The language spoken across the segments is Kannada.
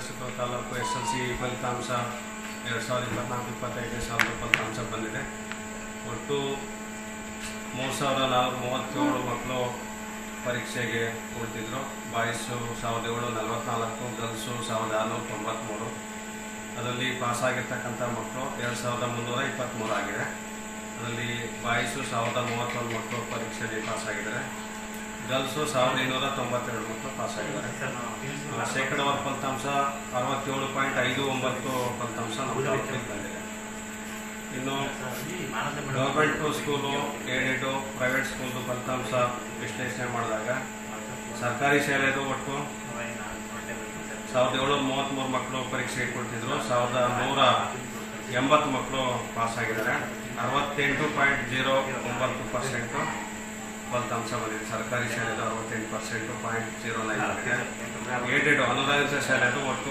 Narasipura taluk S L C ಫಲಿತಾಂಶ, ಎರಡು ಸಾವಿರದ ಇಪ್ಪತ್ನಾಲ್ಕು ಇಪ್ಪತ್ತೈದನೇ ಸಾವಿರದ ಫಲಿತಾಂಶ ಬಂದಿದೆ. ಒಟ್ಟು ಮೂರು ಸಾವಿರದ ನಾಲ್ಕು, ಮೂವತ್ತೇಳು ಮಕ್ಕಳು ಪರೀಕ್ಷೆಗೆ ಕುಳಿತಿದ್ರು ಬಾಯ್ಸು ಸಾವಿರದ ಏಳು ನಲವತ್ತ್ನಾಲ್ಕು ಗರ್ಲ್ಸು ಸಾವಿರದ ಆರುನೂರ ತೊಂಬತ್ತ್ಮೂರು ಅದರಲ್ಲಿ ಪಾಸಾಗಿರ್ತಕ್ಕಂಥ ಮಕ್ಕಳು ಎರಡು ಸಾವಿರದ ಮುನ್ನೂರ ಇಪ್ಪತ್ತ್ಮೂರು ಆಗಿದೆ. ಅದರಲ್ಲಿ ಬಾಯ್ಸು ಸಾವಿರದ ಮೂವತ್ತೊಂದು ಮಕ್ಕಳು ಪರೀಕ್ಷೆಯಲ್ಲಿ ಪಾಸಾಗಿದ್ದಾರೆ ಗರ್ಲ್ಸು ಸಾವಿರದ ಇನ್ನೂರ ತೊಂಬತ್ತೆರಡು ಮಕ್ಕಳು ಪಾಸಾಗಿದ್ದಾರೆ ಶೇಕಡಾವಾರು ಫಲಿತಾಂಶ ಅರವತ್ತೇಳು ಪಾಯಿಂಟ್ ಐದು ಒಂಬತ್ತು ಫಲಿತಾಂಶ ನಮ್ಮ ತಾಲೂಕಿಗೆ ಬಂದಿದೆ. ಇನ್ನು ಗೌರ್ಮೆಂಟು ಸ್ಕೂಲು ಏಡೆಡು ಪ್ರೈವೇಟ್ ಸ್ಕೂಲ್ದು ಫಲಿತಾಂಶ ವಿಶ್ಲೇಷಣೆ ಮಾಡಿದಾಗ ಸರ್ಕಾರಿ ಶಾಲೆದು ಒಟ್ಟು ಸಾವಿರದ ಏಳ್ನೂರ ಮೂವತ್ತ್ಮೂರು ಮಕ್ಕಳು ಪರೀಕ್ಷೆ ಕೊಡ್ತಿದ್ರು. ಸಾವಿರದ ನೂರ ಎಂಬತ್ತು ಮಕ್ಕಳು ಪಾಸಾಗಿದ್ದಾರೆ ಅರವತ್ತೆಂಟು ಪಾಯಿಂಟ್ ಜೀರೋ ಒಂಬತ್ತು ಪರ್ಸೆಂಟು ಫಲಿತಾಂಶ ಬಂದಿದೆ ಸರ್ಕಾರಿ ಶಾಲೆದು ಅರವತ್ತೆಂಟು percent point zero nine aided ಅನುದಾನಿತ ಶಾಲೆದು ಒಟ್ಟು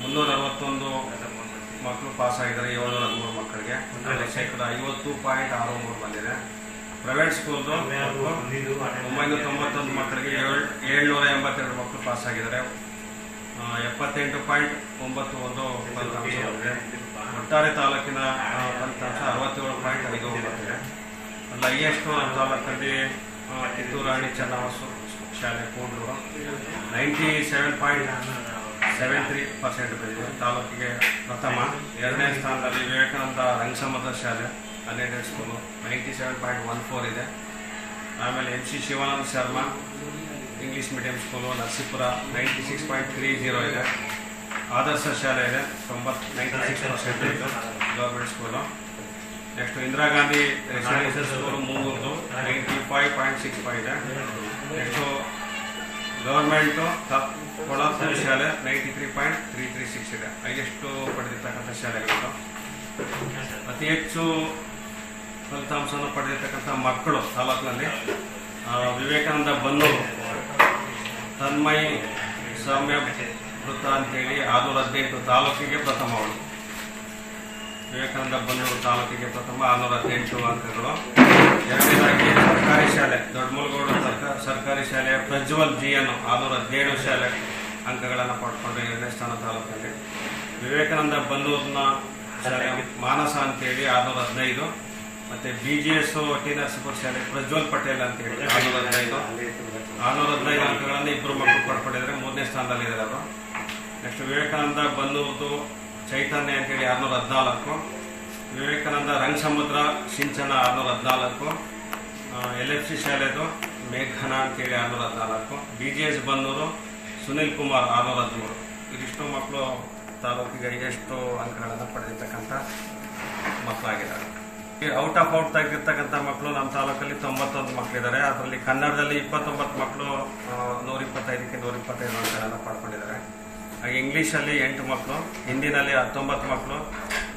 ಮುನ್ನೂರ ಅರವತ್ತೊಂದು ಮಕ್ಕಳು ಪಾಸ್ ಆಗಿದ್ದಾರೆ. ಏಳ್ನೂರ ಹದಿಮೂರು ಮಕ್ಕಳಿಗೆ. ಶೇಕಡ ಐವತ್ತು ಪಾಯಿಂಟ್ ಆರು ಮೂರು ಬಂದಿದೆ. ಪ್ರೈವೇಟ್ ಸ್ಕೂಲ್ದು ಒಂಬೈನೂರ ತೊಂಬತ್ತೊಂದು ಮಕ್ಕಳಿಗೆ ಏಳು, ಏಳ್ನೂರ ಎಂಬತ್ತೆರಡು ಮಕ್ಕಳು ಪಾಸ್ ಆಗಿದ್ದಾರೆ. ಎಪ್ಪತ್ತೆಂಟು ಪಾಯಿಂಟ್ ಒಂಬತ್ತು ಒಂದು ಫಲಿತಾಂಶ ಒಟ್ಟಾರೆ ತಾಲೂಕಿನ ಫಲಿತಾಂಶ ಅರವತ್ತೇಳು ಪಾಯಿಂಟ್ ಐದು ಒಂಬತ್ತು ತಾಲೂಕಲ್ಲಿ ಆ, ಕಿತ್ತೂರು ರಾಣಿ ಚೆನ್ನಬಸವ ಶಾಲೆ ಕೂಡ್ರು ninety seven point seven three percent ಬಂದಿದೆ. ತಾಲೂಕಿಗೆ ಪ್ರಥಮ. ಎರಡನೇ ಸ್ಥಾನದಲ್ಲಿ ವಿವೇಕಾನಂದ ರಂಗಸಮ್ಮದ ಶಾಲೆ ಹನ್ನೆರಡನೇ school ninety seven point one four ಇದೆ. ಆಮೇಲೆ M C Shivananda Sharma English medium school Narasipura ninety six point three zero ಇದೆ. ಆದರ್ಶ ಶಾಲೆ ಇದೆ. ತೊಂಬತ್ತು ನೈಂಟಿ ಸಿಕ್ಸ್ ಪರ್ಸೆಂಟ್ ಇದೆ. Government school next Indira Gandhi ಮೂವೂರ್ದು ninety five point six five ಇದೆ ನೆಕ್ಸ್ಟು ಗೌರ್ಮೆಂಟು ಕೊಳಾಪುರ ಶಾಲೆ ninety three point three three six ಇದೆ. ಹೈಯೆಸ್ಟು ಪಡೆದಿರ್ತಕ್ಕಂಥ ಶಾಲೆಗಳು ಅತಿ ಹೆಚ್ಚು ಫಲಿತಾಂಶವನ್ನು ಪಡೆದಿರ್ತಕ್ಕಂಥ ಮಕ್ಕಳು ತಾಲೂಕಿನಲ್ಲಿ ವಿವೇಕಾನಂದ ಬನ್ನೂರು ತನ್ಮಯಿ ಸೌಮ್ಯ ವೃತ್ತ ಅಂತೇಳಿ ಆದೂರು ಹದಿನೆಂಟು ತಾಲೂಕಿಗೆ ಪ್ರಥಮ ಅವಳು. ವಿವೇಕಾನಂದ ಬನ್ನೂರು ತಾಲೂಕಿಗೆ ಪ್ರಥಮ ಆರ್ನೂರ ಹದಿನೆಂಟು ಅಂಕಗಳು. ಎರಡನೇದಾಗಿ ಸರ್ಕಾರಿ ಶಾಲೆ ದೊಡ್ಡಮೂಲಗೌಡ ಸರ್ಕಾರ ಶಾಲೆಯ ಪ್ರಜ್ವಲ್ ಜಿ ಎನ್ ಆರ್ನೂರ ಹದಿನೇಳು ಶಾಲೆ ಅಂಕಗಳನ್ನು ಪಡ್ಕೊಂಡು ಎರಡನೇ ಸ್ಥಾನ ತಾಲೂಕಲ್ಲಿ. ವಿವೇಕಾನಂದ ಬನ್ನೂರಿನ ಶಾಲೆ ಮಾನಸ ಅಂತೇಳಿ ಆರ್ನೂರ ಹದಿನೈದು ಮತ್ತೆ B G S T Narasipura ಶಾಲೆ ಪ್ರಜ್ವಲ್ ಪಟೇಲ್ ಅಂತೇಳಿ ಆರ್ನೂರ ಹದಿನೈದು ಆರ್ನೂರ ಹದಿನೈದು ಅಂಕಗಳನ್ನು ಇಬ್ಬರು ಮಕ್ಕಳು ಪಡ್ಕೊಂಡಿದ್ದಾರೆ, ಮೂರನೇ ಸ್ಥಾನದಲ್ಲಿ ಇದ್ದಾರೆ ಅವರು. ನೆಕ್ಸ್ಟ್ ವಿವೇಕಾನಂದ ಬನ್ನೂರ್ದು ಚೈತನ್ಯ ಅಂತೇಳಿ ಆರ್ನೂರ ಹದಿನಾಲ್ಕು ವಿವೇಕಾನಂದ ರಂಗಸಮುದ್ರ, ಸಿಂಚನ ಆರುನೂರ ಹದಿನಾಲ್ಕು ಎಲ್ ಎಫ್ ಸಿ ಶಾಲೆದು ಮೇಘನ ಅಂತೇಳಿ ಆರುನೂರ ಹದಿನಾಲ್ಕು B G S Bannur, Sunil Kumar ಆರ್ನೂರ ಹದಿಮೂರು ಇದಿಷ್ಟು ಮಕ್ಕಳು ತಾಲೂಕಿಗೆ ಎಷ್ಟು ಅಂಕಗಳನ್ನು ಪಡೆದಿರ್ತಕ್ಕಂಥ ಮಕ್ಕಳಾಗಿದ್ದಾರೆ. ಔಟ್ ಆಫ್ ಔಟ್ ತೆಗೆದಿರ್ತಕ್ಕಂಥ ಮಕ್ಕಳು ನಮ್ಮ ತಾಲೂಕಲ್ಲಿ ತೊಂಬತ್ತೊಂದು ಮಕ್ಕಳಿದ್ದಾರೆ. ಅದರಲ್ಲಿ ಕನ್ನಡದಲ್ಲಿ ಇಪ್ಪತ್ತೊಂಬತ್ತು ಮಕ್ಕಳು ನೂರ ಇಪ್ಪತ್ತೈದಕ್ಕೆ ನೂರ ಇಪ್ಪತ್ತೈದು ಅಂಕಗಳನ್ನು ಪಡ್ಕೊಂಡಿದ್ದಾರೆ. ಹಾಗೆ ಇಂಗ್ಲೀಷಲ್ಲಿ ಎಂಟು ಮಕ್ಕಳು, ಹಿಂದಿನಲ್ಲಿ ಹತ್ತೊಂಬತ್ತು ಮಕ್ಕಳು,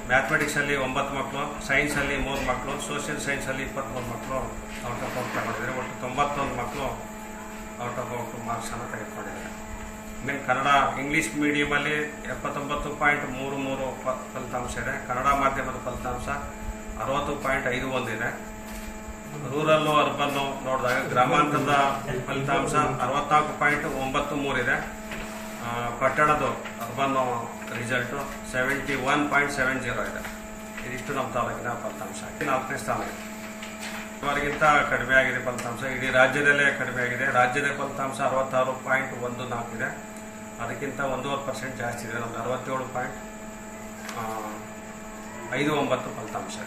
ಮ್ಯಾಥಮೆಟಿಕ್ಸಲ್ಲಿ ಒಂಬತ್ತು ಮಕ್ಕಳು, ಸೈನ್ಸಲ್ಲಿ ಮೂರು ಮಕ್ಕಳು, ಸೋಷಿಯಲ್ ಸೈನ್ಸಲ್ಲಿ ಇಪ್ಪತ್ತ್ಮೂರು ಮಕ್ಕಳು ಔಟ್ ಆಫ್ ಔಟ್ ತಗೊಂಡಿದ್ದಾರೆ. ಒಟ್ಟು ತೊಂಬತ್ತೊಂದು ಮಕ್ಕಳು ಔಟ್ ಆಫ್ ಔಟ್ ಮಾರ್ಕ್ಸನ್ನು ತೆಗೆದುಕೊಂಡಿದ್ದಾರೆ. ಮೇನ್ ಕನ್ನಡ, ಇಂಗ್ಲೀಷ್ ಮೀಡಿಯಮಲ್ಲಿ ಎಪ್ಪತ್ತೊಂಬತ್ತು ಪಾಯಿಂಟ್ ಮೂರು ಮೂರು ಫಲಿತಾಂಶ ಇದೆ. ಕನ್ನಡ ಮಾಧ್ಯಮದ ಫಲಿತಾಂಶ ಅರವತ್ತು ಪಾಯಿಂಟ್ ಐದು ಒಂದಿದೆ ರೂರಲ್ಲು ಅರ್ಬನ್ನು ನೋಡಿದಾಗ ಗ್ರಾಮಾಂತರದ ಫಲಿತಾಂಶ ಅರವತ್ನಾಲ್ಕು ಪಾಯಿಂಟ್ ಒಂಬತ್ತು ಮೂರಿದೆ ಪಟ್ಟಣದ್ದು urban result seventy one point seven zero ಇದೆ. ಇದಿಷ್ಟು ನಮ್ಮ ತಾಲೂಕಿನ ಫಲಿತಾಂಶ. ನಾಲ್ಕನೇ ಸ್ಥಾನ ಇವರಿಗಿಂತ ಕಡಿಮೆ ಆಗಿದೆ ಫಲಿತಾಂಶ. ಇಡೀ ರಾಜ್ಯದಲ್ಲೇ ಕಡಿಮೆ ಆಗಿದೆ. ರಾಜ್ಯದ ಫಲಿತಾಂಶ ಅರವತ್ತಾರು ಪಾಯಿಂಟ್ ಒಂದು ನಾಲ್ಕು ಇದೆ. ಅದಕ್ಕಿಂತ ಒಂದೂವರೆ ಪರ್ಸೆಂಟ್ ಜಾಸ್ತಿ ಇದೆ. ನಮ್ದು ಅರವತ್ತೇಳು ಪಾಯಿಂಟ್ ಐದು ಒಂಬತ್ತು ಫಲಿತಾಂಶ